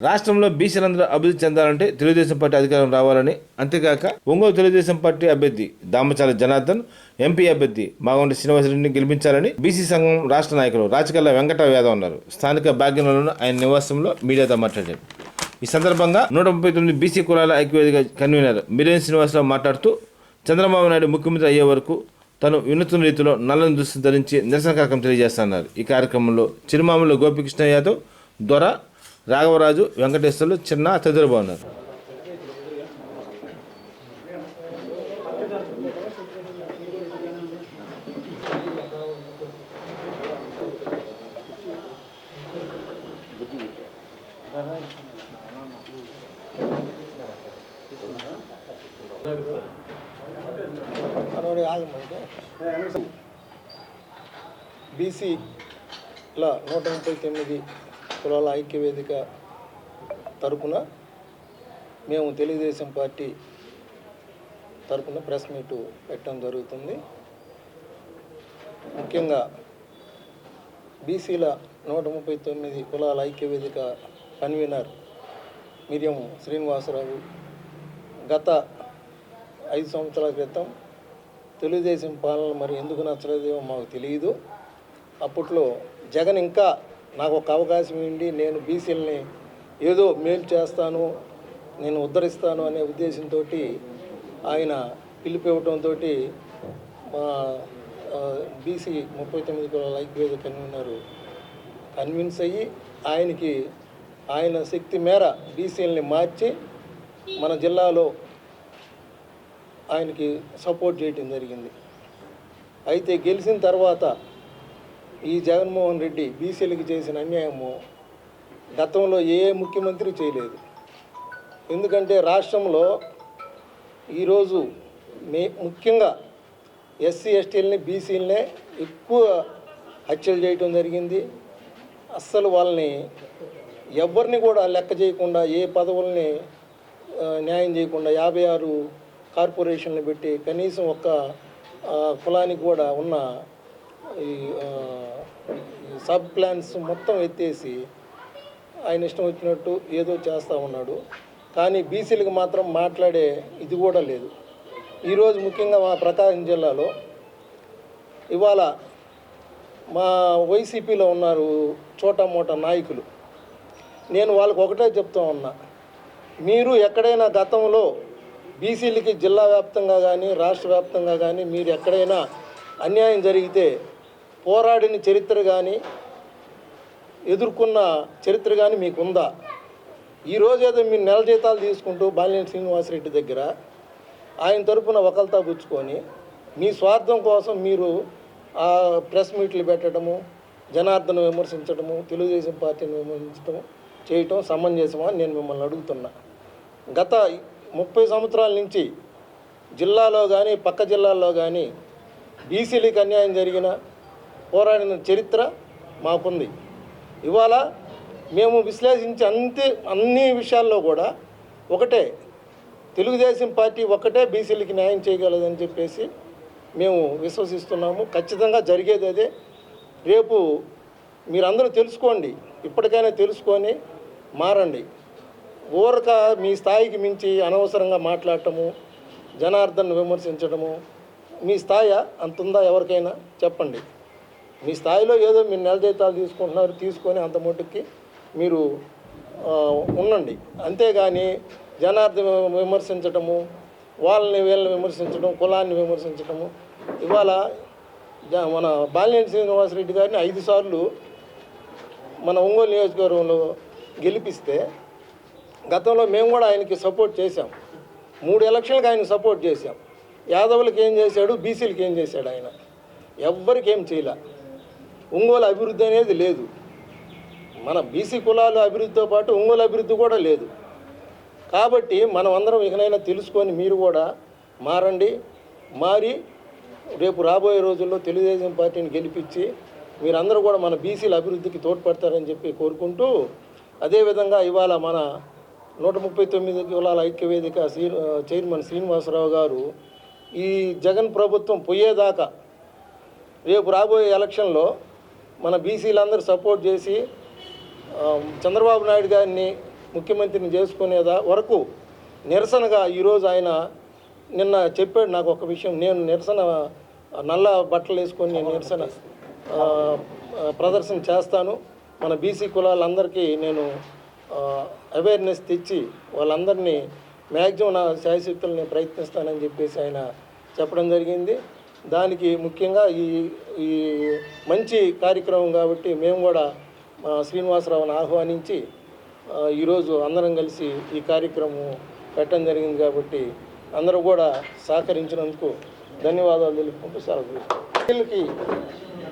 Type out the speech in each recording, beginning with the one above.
రాష్ట్రంలో బీసీలందరూ అభివృద్ధి చెందాలంటే తెలుగుదేశం పార్టీ అధికారం రావాలని అంతేకాక ఒంగోలు తెలుగుదేశం పార్టీ అభ్యర్థి దామచాల జనార్దన్ ఎంపీ అభ్యర్థి మాగంటి శ్రీనివాసరెడ్డిని గెలిపించాలని బీసీ సంఘం రాష్ట్ర నాయకులు రాచకల్ల వెంకట యాదవ్ అన్నారు. స్థానిక భాగ్యంలోని ఆయన నివాసంలో మీడియాతో మాట్లాడారు. ఈ సందర్భంగా నూట ముప్పై తొమ్మిది బీసీ కులాల ఐక్యవేదిక కన్వీనర్ మిరేన్ శ్రీనివాసరావు మాట్లాడుతూ చంద్రబాబు నాయుడు ముఖ్యమంత్రి అయ్యే వరకు తను వినూత్న రీతిలో నల్లని దుస్తులు ధరించి నిరసన కార్యక్రమం తెలియజేస్తున్నారు ఈ కార్యక్రమంలో చిరుమామలు గోపికృష్ణ యాదవ్ ద్వారా రాఘవరాజు వెంకటేశ్వర్లు చిన్న తదితరులు బాగున్నారు బీసీలో బీసీల నూట ముప్పై తొమ్మిది కులాల ఐక్యవేదిక తరపున మేము తెలుగుదేశం పార్టీ తరపున ప్రెస్ మీట్ పెట్టడం జరుగుతుంది. ముఖ్యంగా బీసీల నూట ముప్పై తొమ్మిది కులాల ఐక్యవేదిక కన్వీనర్ మిరియం శ్రీనివాసరావు గత ఐదు సంవత్సరాల క్రితం తెలుగుదేశం పాలన మరి ఎందుకు నచ్చలేదేమో మాకు తెలియదు. అప్పట్లో జగన్ ఇంకా నాకు ఒక అవకాశం ఉండి నేను బీసీలని ఏదో మేలు చేస్తాను నేను ఉద్ధరిస్తాను అనే ఉద్దేశంతో ఆయన పిలిపివ్వటంతో మా బీసీ ముప్పై తొమ్మిది కులాల ఐక్యవేద కన్వీనరు కన్విన్స్ అయ్యి ఆయనకి ఆయన శక్తి మేర బీసీలని మార్చి మన జిల్లాలో ఆయనకి సపోర్ట్ చేయటం జరిగింది. అయితే గెలిచిన తర్వాత ఈ జగన్మోహన్ రెడ్డి బీసీలకి చేసిన అన్యాయము గతంలో ఏ ముఖ్యమంత్రి చేయలేదు. ఎందుకంటే రాష్ట్రంలో ఈరోజు మే ముఖ్యంగా ఎస్సీ ఎస్టీలని బీసీలనే ఎక్కువ హత్యలు చేయటం జరిగింది. అస్సలు వాళ్ళని ఎవరిని కూడా లెక్క చేయకుండా ఏ పదవుల్ని న్యాయం చేయకుండా యాభై ఆరు కార్పొరేషన్లు పెట్టి కనీసం ఒక్క కులానికి కూడా ఉన్న ఈ సబ్ ప్లాన్స్ మొత్తం ఎత్తేసి ఆయన ఇష్టం వచ్చినట్టు ఏదో చేస్తూ ఉన్నాడు. కానీ బీసీలకు మాత్రం మాట్లాడే ఇది కూడా లేదు. ఈరోజు ముఖ్యంగా మా ప్రకాశం జిల్లాలో ఇవాళ మా వైసీపీలో ఉన్నారు చోటా మోటా నాయకులు. నేను వాళ్ళకు ఒకటే చెప్తా ఉన్నా. మీరు ఎక్కడైనా గతంలో బీసీలకి జిల్లా వ్యాప్తంగా కానీ రాష్ట్ర వ్యాప్తంగా కానీ మీరు ఎక్కడైనా అన్యాయం జరిగితే పోరాడిన చరిత్ర కానీ ఎదుర్కొన్న చరిత్ర కానీ మీకు ఉందా ఈరోజు ఏదో మీరు నెల జీతాలు తీసుకుంటూ బాలినేని శ్రీనివాసరెడ్డి దగ్గర ఆయన తరపున ఒకల్తా పుచ్చుకొని మీ స్వార్థం కోసం మీరు ఆ ప్రెస్ మీట్లు పెట్టడము జనార్దన్ విమర్శించడము తెలుగుదేశం పార్టీని విమర్శించడం చేయటం సమంజసమా అని నేను మిమ్మల్ని అడుగుతున్నా. గత ముప్పై సంవత్సరాల నుంచి జిల్లాలో కానీ పక్క జిల్లాల్లో కానీ బీసీలకు అన్యాయం జరిగిన పోరాడిన చరిత్ర మాకుంది. ఇవాళ మేము విశ్లేషించి అంతే అన్ని విషయాల్లో కూడా ఒకటే తెలుగుదేశం పార్టీ ఒక్కటే బీసీలకి న్యాయం చేయగలదని చెప్పేసి మేము విశ్వసిస్తున్నాము. ఖచ్చితంగా జరిగేది అదే. రేపు మీరందరూ తెలుసుకోండి. ఇప్పటికైనా తెలుసుకొని మారండి. ఊరక మీ స్థాయికి మించి అనవసరంగా మాట్లాడటము జనార్దన్ విమర్శించడము మీ స్థాయి అంతుందా ఎవరికైనా చెప్పండి. మీ స్థాయిలో ఏదో మీరు నెల జీతాలు తీసుకుంటున్నారు తీసుకొని అంత మటుకి మీరు ఉండండి. అంతేగాని జనార్దన విమర్శించటము వాళ్ళని వీళ్ళని విమర్శించడం కులాన్ని విమర్శించటము ఇవాళ జ- మన బాలినేని శ్రీనివాసరెడ్డి గారిని ఐదు సార్లు మన ఒంగోలు నియోజకవర్గంలో గెలిపిస్తే గతంలో మేము కూడా ఆయనకి సపోర్ట్ చేశాం. మూడు ఎలక్షన్లకు ఆయన సపోర్ట్ చేశాం. యాదవులకు ఏం చేశాడు బీసీలకి ఏం చేశాడు ఆయన? ఎవ్వరికి ఏం చేయలే. ఒంగోలు అభివృద్ధి అనేది లేదు. మన బీసీ కులాల అభివృద్ధితో పాటు ఒంగోలు అభివృద్ధి కూడా లేదు. కాబట్టి మనం అందరం ఇకనైనా తెలుసుకొని మీరు కూడా మారండి. మారి రేపు రాబోయే రోజుల్లో తెలుగుదేశం పార్టీని గెలిపించి మీరందరూ కూడా మన బీసీల అభివృద్ధికి తోడ్పడతారని చెప్పి కోరుకుంటూ అదేవిధంగా ఇవాళ మన నూట ముప్పై తొమ్మిది కులాల ఐక్యవేదిక శ్రీ చైర్మన్ శ్రీనివాసరావు గారు ఈ జగన్ ప్రభుత్వం పోయేదాకా రేపు రాబోయే ఎలక్షన్లో మన బీసీలందరూ సపోర్ట్ చేసి చంద్రబాబు నాయుడు గారిని ముఖ్యమంత్రిని చేసుకునేదా వరకు నిరసనగా ఈరోజు ఆయన నిన్న చెప్పాడు నాకు ఒక విషయం. నేను నిరసన నల్ల బట్టలు వేసుకొని నేను నిరసన ప్రదర్శన చేస్తాను. మన బీసీ కులాలందరికీ నేను అవేర్నెస్ తెచ్చి వాళ్ళందరినీ మ్యాక్సిమం నా శాయశక్తులు నేను ప్రయత్నిస్తానని చెప్పేసి ఆయన చెప్పడం జరిగింది. దానికి ముఖ్యంగా ఈ ఈ మంచి కార్యక్రమం కాబట్టి మేము కూడా మా శ్రీనివాసరావుని ఆహ్వానించి ఈరోజు అందరం కలిసి ఈ కార్యక్రమం పెట్టడం జరిగింది కాబట్టి అందరూ కూడా సహకరించినందుకు ధన్యవాదాలు తెలుపుకుంటూ సెలవు తీసుకుంటాం. వీళ్ళకి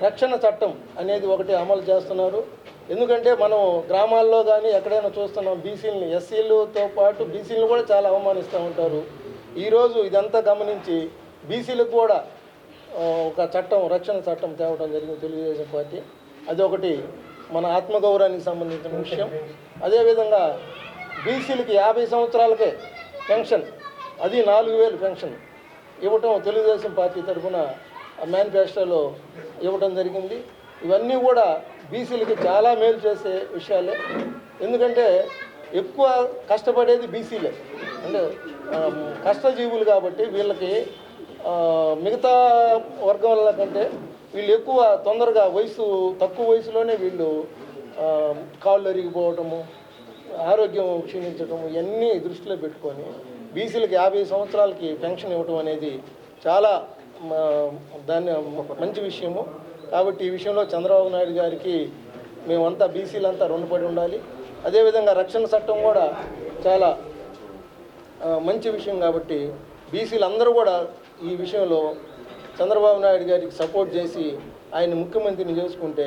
రక్షణ చట్టం అనేది ఒకటి అమలు చేస్తున్నారు ఎందుకంటే మనం గ్రామాల్లో కానీ ఎక్కడైనా చూస్తున్నాం బీసీలని ఎస్సీలతో పాటు బీసీలను కూడా చాలా అవమానిస్తూ ఉంటారు ఈరోజు ఇదంతా గమనించి బీసీలకు కూడా ఒక చట్టం రక్షణ చట్టం తేవడం జరిగింది తెలుగుదేశం పార్టీ. అది ఒకటి మన ఆత్మగౌరవానికి సంబంధించిన విషయం. అదేవిధంగా బీసీలకి యాభై సంవత్సరాలకే పెన్షన్. అది నాలుగు వేలు పెన్షన్. ఇవ్వటం తెలుగుదేశం పార్టీ తరఫున మేనిఫెస్టోలో ఇవ్వటం జరిగింది. ఇవన్నీ కూడా బీసీలకి చాలా మేలు చేసే విషయాలే. ఎందుకంటే ఎక్కువ కష్టపడేది బీసీలే. అంటే కష్టజీవులు కాబట్టి వీళ్ళకి మిగతా వర్గం కంటే వీళ్ళు ఎక్కువ తొందరగా వయసు తక్కువ వయసులోనే వీళ్ళు కాళ్ళు అరిగిపోవటము ఆరోగ్యం క్షీణించడం ఇవన్నీ దృష్టిలో పెట్టుకొని బీసీలకు యాభై సంవత్సరాలకి పెన్షన్ ఇవ్వటం అనేది చాలా దాన్ని మంచి విషయము. కాబట్టి ఈ విషయంలో చంద్రబాబు నాయుడు గారికి మేమంతా బీసీలంతా రుణపడి ఉండాలి. అదేవిధంగా రక్షణ చట్టం కూడా చాలా మంచి విషయం కాబట్టి బీసీలు అందరూ కూడా ఈ విషయంలో చంద్రబాబు నాయుడు గారికి సపోర్ట్ చేసి ఆయన ముఖ్యమంత్రిని చేసుకుంటే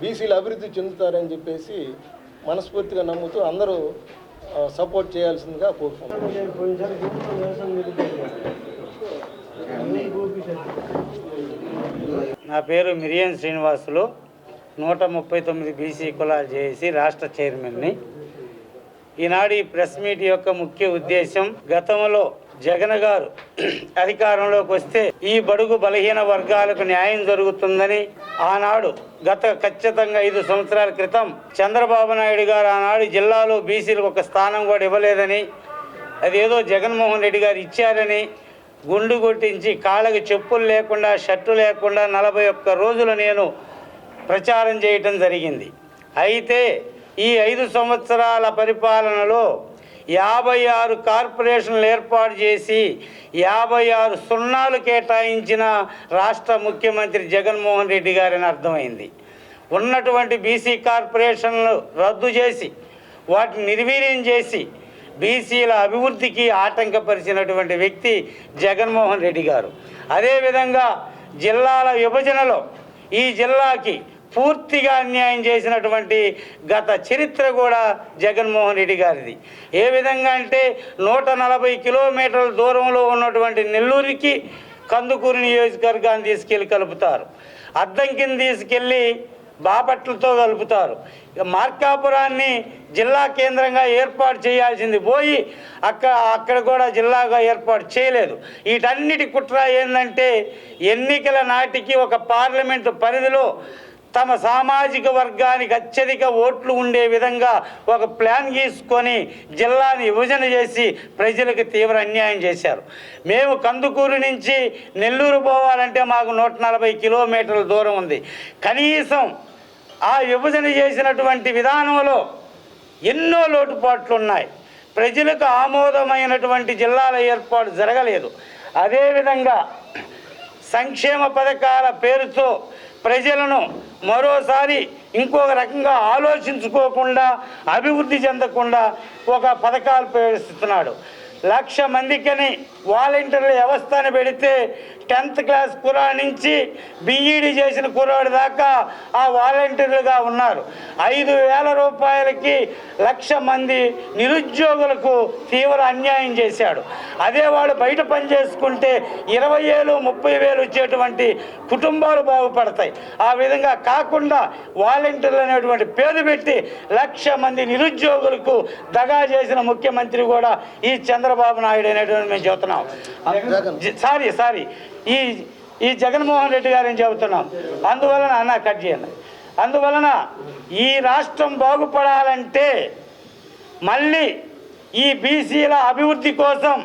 బీసీలు అభివృద్ధి చెందుతారని చెప్పేసి మనస్ఫూర్తిగా నమ్ముతూ అందరూ సపోర్ట్ చేయాల్సిందిగా కోరుకుంటున్నాను నా పేరు మిరియన్ శ్రీనివాసులు. నూట ముప్పై తొమ్మిది బీసీ కులాలు చేసి రాష్ట్ర చైర్మన్ని. ఈనాడు ఈ ప్రెస్ మీట్ యొక్క ముఖ్య ఉద్దేశం గతంలో జగన్ గారు అధికారంలోకి వస్తే ఈ బడుగు బలహీన వర్గాలకు న్యాయం జరుగుతుందని ఆనాడు గత ఖచ్చితంగా ఐదు సంవత్సరాల క్రితం చంద్రబాబు నాయుడు గారు ఆనాడు జిల్లాలో బీసీలకు ఒక స్థానం కూడా ఇవ్వలేదని అదేదో జగన్మోహన్ రెడ్డి గారు ఇచ్చారని గుండు కొట్టించి కాళ్ళకి చెప్పులు లేకుండా షర్టు లేకుండా నలభై ఒక్క రోజులు నేను ప్రచారం చేయటం జరిగింది. అయితే ఈ ఐదు సంవత్సరాల పరిపాలనలో యాభై ఆరు కార్పొరేషన్లు ఏర్పాటు చేసి యాభై ఆరు సున్నాలు కేటాయించిన రాష్ట్ర ముఖ్యమంత్రి జగన్మోహన్ రెడ్డి గారని అర్థమైంది. ఉన్నటువంటి బీసీ కార్పొరేషన్లు రద్దు చేసి వాటిని నిర్వీర్యం చేసి బీసీల అభివృద్ధికి ఆటంకపరిచినటువంటి వ్యక్తి జగన్మోహన్ రెడ్డి గారు. అదేవిధంగా జిల్లాల విభజనలో ఈ జిల్లాకి పూర్తిగా అన్యాయం చేసినటువంటి గత చరిత్ర కూడా జగన్మోహన్ రెడ్డి గారిది. ఏ విధంగా అంటే నూట నలభై కిలోమీటర్ల దూరంలో ఉన్నటువంటి నెల్లూరికి కందుకూరు నియోజకవర్గాన్ని తీసుకెళ్ళి కలుపుతారు. అద్దంకిని తీసుకెళ్ళి బాపట్లతో కలుపుతారు. మార్కాపురాన్ని జిల్లా కేంద్రంగా ఏర్పాటు చేయాల్సింది పోయి అక్కడ అక్కడ కూడా జిల్లాగా ఏర్పాటు చేయలేదు. వీటన్నిటి కుట్ర ఏంటంటే ఎన్నికల నాటికి ఒక పార్లమెంటు పరిధిలో తమ సామాజిక వర్గానికి అత్యధిక ఓట్లు ఉండే విధంగా ఒక ప్లాన్ గీసుకొని జిల్లాని విభజన చేసి ప్రజలకు తీవ్ర అన్యాయం చేశారు. మేము కందుకూరు నుంచి నెల్లూరు పోవాలంటే మాకు నూట నలభై కిలోమీటర్ల దూరం ఉంది. కనీసం ఆ విభజన చేసినటువంటి విధానంలో ఎన్నో లోటుపాట్లు ఉన్నాయి. ప్రజలకు ఆమోదమైనటువంటి జిల్లాల ఏర్పాటు జరగలేదు. అదేవిధంగా సంక్షేమ పథకాల పేరుతో ప్రజలను మరోసారి ఇంకొక రకంగా ఆలోచించుకోకుండా అభివృద్ధి చెందకుండా ఒక పథకాలు ప్రవేశిస్తున్నాడు. లక్ష మందికని వాలంటీర్ల వ్యవస్థను పెడితే టెన్త్ క్లాస్ కురాడు నుంచి బీఈడి చేసిన కురాడు దాకా ఆ వాలంటీర్లుగా ఉన్నారు. ఐదు వేల రూపాయలకి లక్ష మంది నిరుద్యోగులకు తీవ్ర అన్యాయం చేశాడు. అదే వాడు బయట పని చేసుకుంటే ఇరవై వేలు ముప్పై వేలు వచ్చేటువంటి కుటుంబాలు బాగుపడతాయి. ఆ విధంగా కాకుండా వాలంటీర్లు అనేటువంటి పేరు పెట్టి లక్ష మంది నిరుద్యోగులకు దగా చేసిన ముఖ్యమంత్రి కూడా ఈ చంద్రబాబు నాయుడు అనేటువంటి మేము చెబుతున్నాం. Sorry sorry. ఈ ఈ జగన్మోహన్ రెడ్డి గారిని చెబుతున్నాం? అందువలన అన్న కట్ చేయండి. అందువలన ఈ రాష్ట్రం బాగుపడాలంటే మళ్ళీ ఈ బీసీల అభివృద్ధి కోసం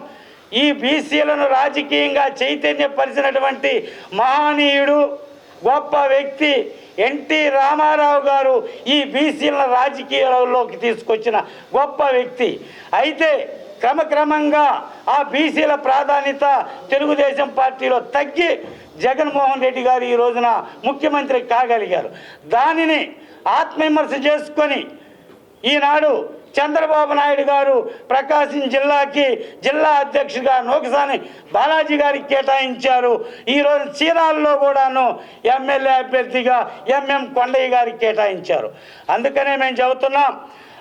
ఈ బీసీలను రాజకీయంగా చైతన్యపరిచినటువంటి మహనీయుడు గొప్ప వ్యక్తి ఎన్టీ రామారావు గారు ఈ బీసీల రాజకీయాలలోకి తీసుకొచ్చిన గొప్ప వ్యక్తి. అయితే క్రమక్రమంగా ఆ బీసీల ప్రాధాన్యత తెలుగుదేశం పార్టీలో తగ్గి జగన్మోహన్ రెడ్డి గారు ఈ రోజున ముఖ్యమంత్రి కాగలిగారు. దానిని ఆత్మవిమర్శ చేసుకొని ఈనాడు చంద్రబాబు నాయుడు గారు ప్రకాశం జిల్లాకి జిల్లా అధ్యక్షుడిగా నోకసాని బాలాజీ గారికి కేటాయించారు. ఈరోజు చీరాల్లో కూడాను ఎమ్మెల్యే అభ్యర్థిగా ఎంఎం కొండయ్య గారికి కేటాయించారు. అందుకనే మేము చెబుతున్నాం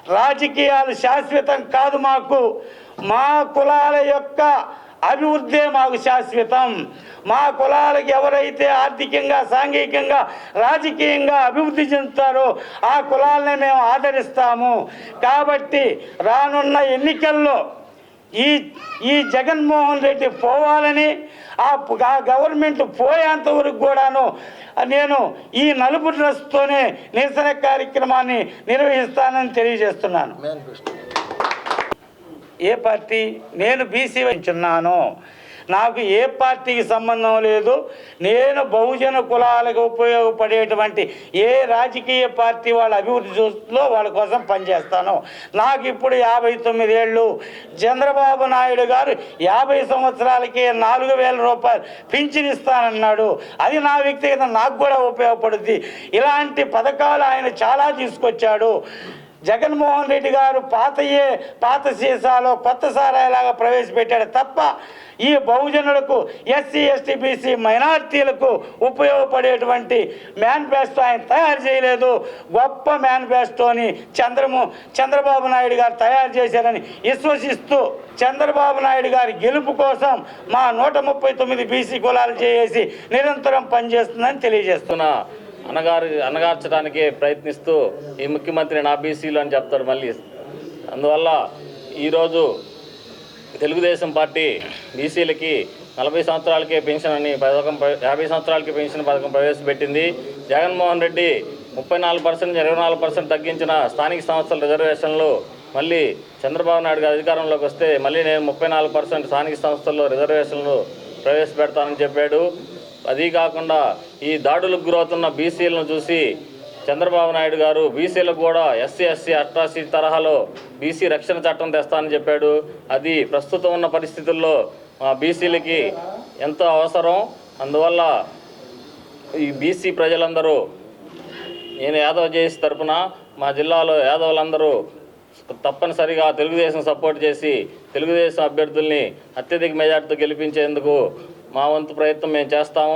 రాజకీయాలు శాశ్వతం కాదు మాకు. మా కులాల యొక్క అభివృద్ధే మాకు శాశ్వతం. మా కులాలకు ఎవరైతే ఆర్థికంగా సాంఘికంగా రాజకీయంగా అభివృద్ధి చెందుతారో ఆ కులాలని మేము ఆదరిస్తాము. కాబట్టి రానున్న ఎన్నికల్లో ఈ ఈ జగన్మోహన్ రెడ్డి పోవాలని ఆ గవర్నమెంట్ పోయేంత వరకు కూడాను నేను ఈ నలుపు డ్రెస్తోనే నిరసన కార్యక్రమాన్ని నిర్వహిస్తానని తెలియజేస్తున్నాను. ఏ పార్టీ? నేను బీసీ వచ్చున్నాను నాకు ఏ పార్టీకి సంబంధం లేదు. నేను బహుజన కులాలకు ఉపయోగపడేటువంటి ఏ రాజకీయ పార్టీ వాళ్ళ అభివృద్ధి చూస్తుందో వాళ్ళ కోసం పనిచేస్తాను. నాకు ఇప్పుడు యాభై తొమ్మిది ఏళ్ళు. చంద్రబాబు నాయుడు గారు యాభై సంవత్సరాలకి నాలుగు వేల రూపాయలు పింఛనిస్తానన్నాడు అది నా వ్యక్తిగత నాకు కూడా ఉపయోగపడుద్ది. ఇలాంటి పథకాలు ఆయన చాలా తీసుకొచ్చాడు. జగన్మోహన్ రెడ్డి గారు పాతయే పాత సీసాలో కొత్త సారాయిలాగా ప్రవేశపెట్టాడు తప్ప ఈ బహుజనులకు ఎస్సీ ఎస్టీ బీసీ మైనార్టీలకు ఉపయోగపడేటువంటి మేనిఫెస్టో ఆయన తయారు చేయలేదు. గొప్ప మేనిఫెస్టోని చంద్రము చంద్రబాబు నాయుడు గారు తయారు చేశారని విశ్వసిస్తూ చంద్రబాబు నాయుడు గారి గెలుపు కోసం మా నూట ముప్పై తొమ్మిది బీసీ కులాలు చేసి నిరంతరం పనిచేస్తుందని తెలియజేస్తున్నా. అనగారు అనగార్చడానికే ప్రయత్నిస్తూ ఈ ముఖ్యమంత్రి నా బీసీలు అని చెప్తారు మళ్ళీ. అందువల్ల ఈరోజు తెలుగుదేశం పార్టీ బీసీలకి నలభై సంవత్సరాలకే పెన్షన్ అని పథకం యాభై సంవత్సరాలకి పెన్షన్ పథకం ప్రవేశపెట్టింది. జగన్మోహన్ రెడ్డి ముప్పై నాలుగు పర్సెంట్ ఇరవై నాలుగు పర్సెంట్ తగ్గించిన స్థానిక సంస్థల రిజర్వేషన్లు మళ్ళీ చంద్రబాబు నాయుడు గారు అధికారంలోకి వస్తే మళ్ళీ నేను ముప్పై నాలుగు పర్సెంట్ స్థానిక సంస్థల్లో రిజర్వేషన్లు ప్రవేశపెడతానని చెప్పాడు. అదీ కాకుండా ఈ దాడులకు గురవుతున్న బీసీలను చూసి చంద్రబాబు నాయుడు గారు బీసీలకు కూడా ఎస్సీ ఎస్సీ అట్రాసీ తరహాలో బీసీ రక్షణ చట్టం తెస్తానని చెప్పాడు. అది ప్రస్తుతం ఉన్న పరిస్థితుల్లో మా బీసీలకి ఎంతో అవసరం. అందువల్ల ఈ బీసీ ప్రజలందరూ నేను యాదవ్ జేసి తరపున మా జిల్లాలో యాదవులందరూ తప్పనిసరిగా తెలుగుదేశం సపోర్ట్ చేసి తెలుగుదేశం అభ్యర్థుల్ని అత్యధిక మెజార్టీతో గెలిపించేందుకు మా వంతు ప్రయత్నం మేము చేస్తాము.